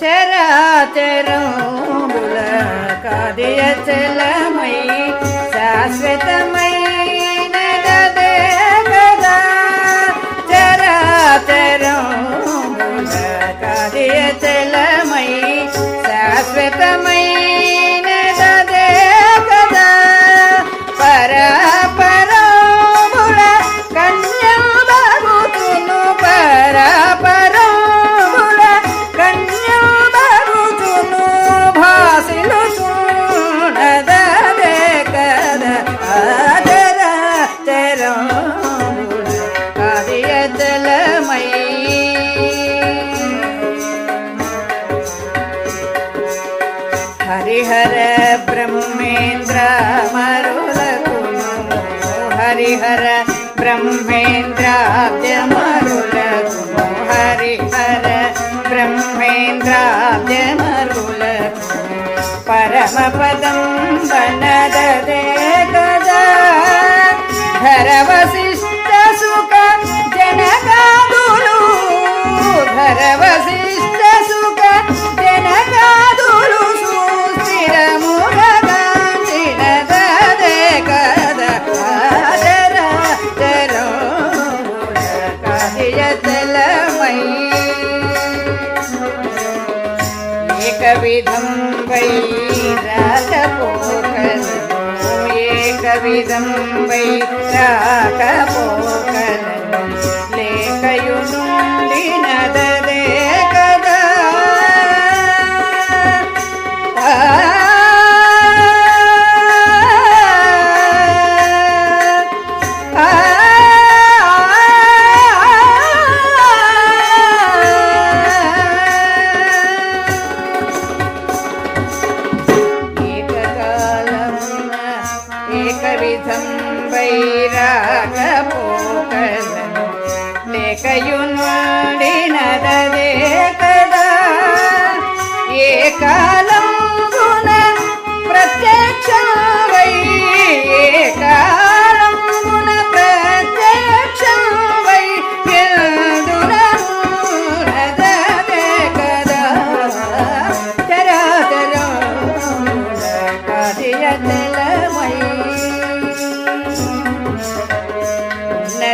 చరాచరం కాదియ చలమై శాశ్వతమ సంగ్రామ్యమరులకు పరమపదం వనదే కదా ధరవశిష్ట సుఖ జనకాదులు ధరవ ఇదం వైరాక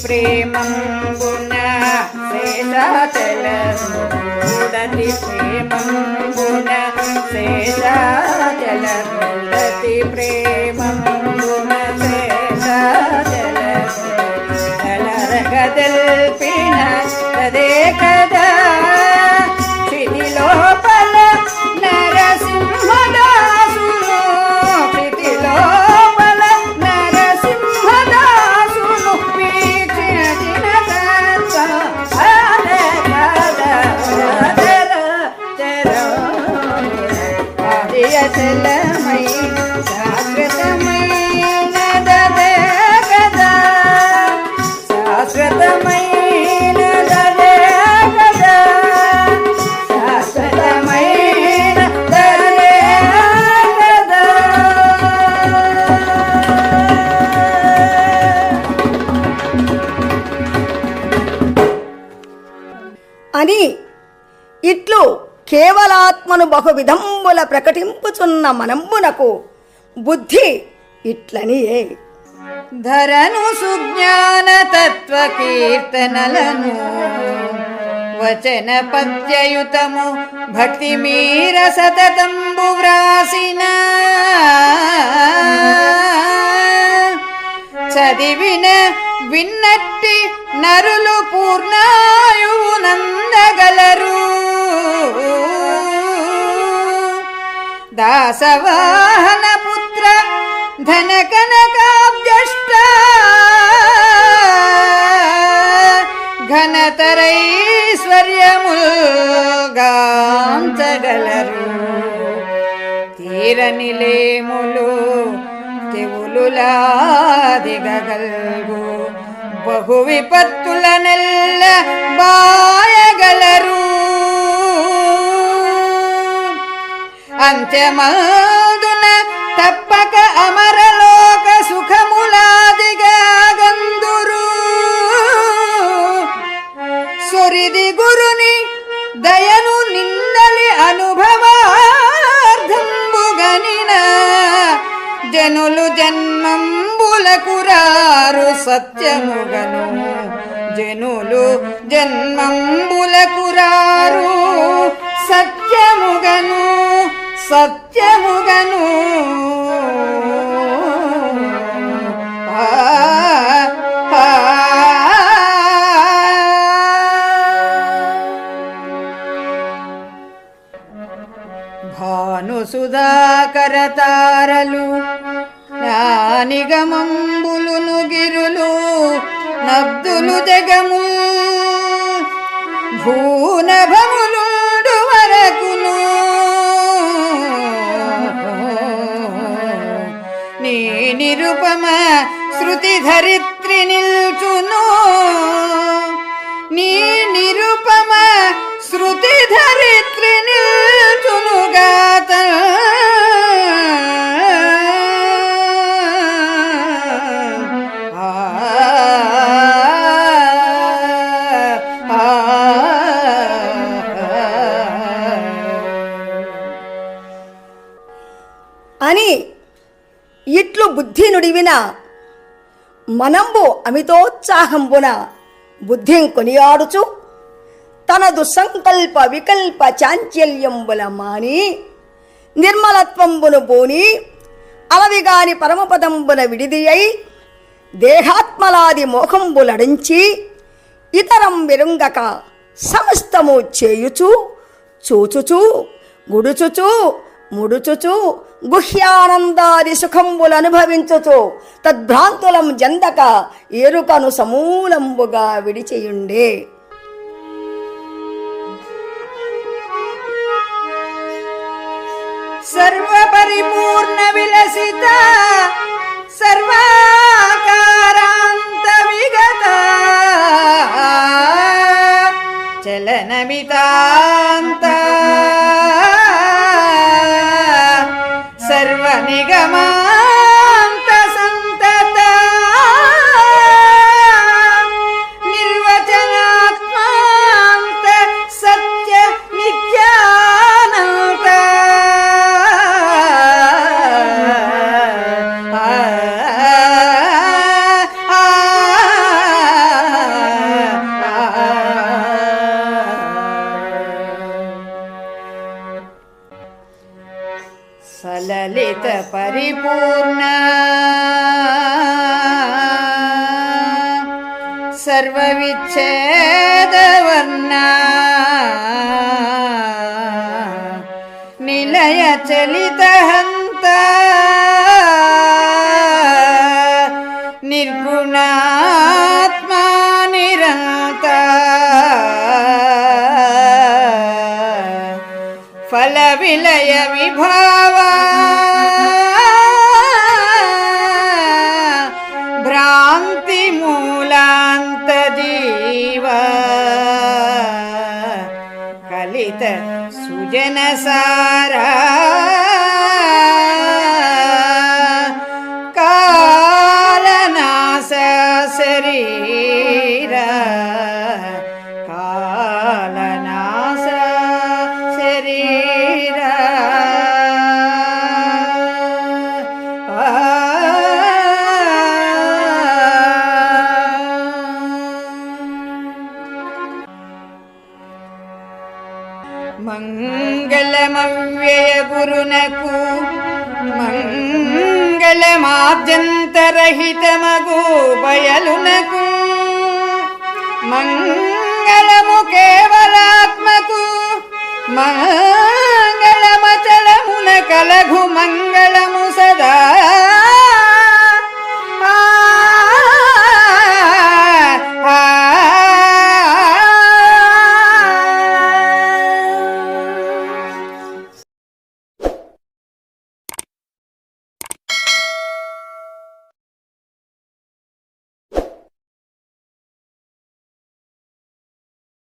ప్రేమంబున సేద తెలూడతి ప్రేమంబున సేద తెలూడతి ప్రేమ కానీ ఇట్లు కేవలాత్మను బహువిధంబుల ప్రకటింపుచున్న మనంబునకు బుద్ధి ఇట్లనియే. ధరను సుజ్ఞాన తత్వ కీర్తనలను వచన పద్యయుతము భక్తి మీర సతతంబు వ్రాసినా. చదివిన విన్నట్టి నరులు పూర్ణాయువు నందగలరు. దాసవాహన పుత్ర ధన కనకాబ్జష్ట ఘనతరైశ్వర్యముల్గాంచగలరు. తీరనిలేములు తెవులులా దిగగల్గు. బహు విపత్తుల నెల్ల బాయగలరు. అంత్యమందున తప్పక అమరలోక సుఖములాదిగా గందురు సొరిది గురుని దయను నిందలి అనుభవార్థంబుగనిన జనులు జన్మం జన్మంబులకు రారు సత్యముగను. జనులు జన్మంబులకు రారు. సత్యముగను సత్యముగను. ఆ, జగము భూనభములుండు వరకును. నీ నిరుపమ శృతి ధరిత్రి నిల్చును. నీ నిరుపమ శృతి ధరిత్రి నిల్చును. ఇట్లు మనంబు అమితోత్సాహంబున బుద్ధిం కొనియాడుచు తన దుస్సంకల్ప వికల్ప చాంచల్యంబుల మాని నిర్మలత్వంబును బోని అలవిగాని పరమపదంబున విడిది అయి దేహాత్మలాది మోహంబులడించి ఇతరం విరుంగక సమస్తము చేయుచు చూచుచు గుడుచుచు ముడుచుచు గుహ్యానందాది సుఖంబులు అనుభవించుచు తద్భ్రాంతులం జందక ఎరుకను సమూలంబుగా విడిచియుండే. సర్వపరిపూర్ణ విలసిత సర్వా సలలిత పరిపూర్ణ. సర్వవిచ్ఛేదవర్ణ. నిలయ చలిత హంత నిర్గుణాత్మా నిరంత. ఫల విలయ విభా मूलान्तजीव कलित सुजनसारा గురునకు మంగళమాద్యంతరహితమగు బయలునకు మంగళము కేవలాత్మకు మంగళమచలమున కలఘు మంగళము సదా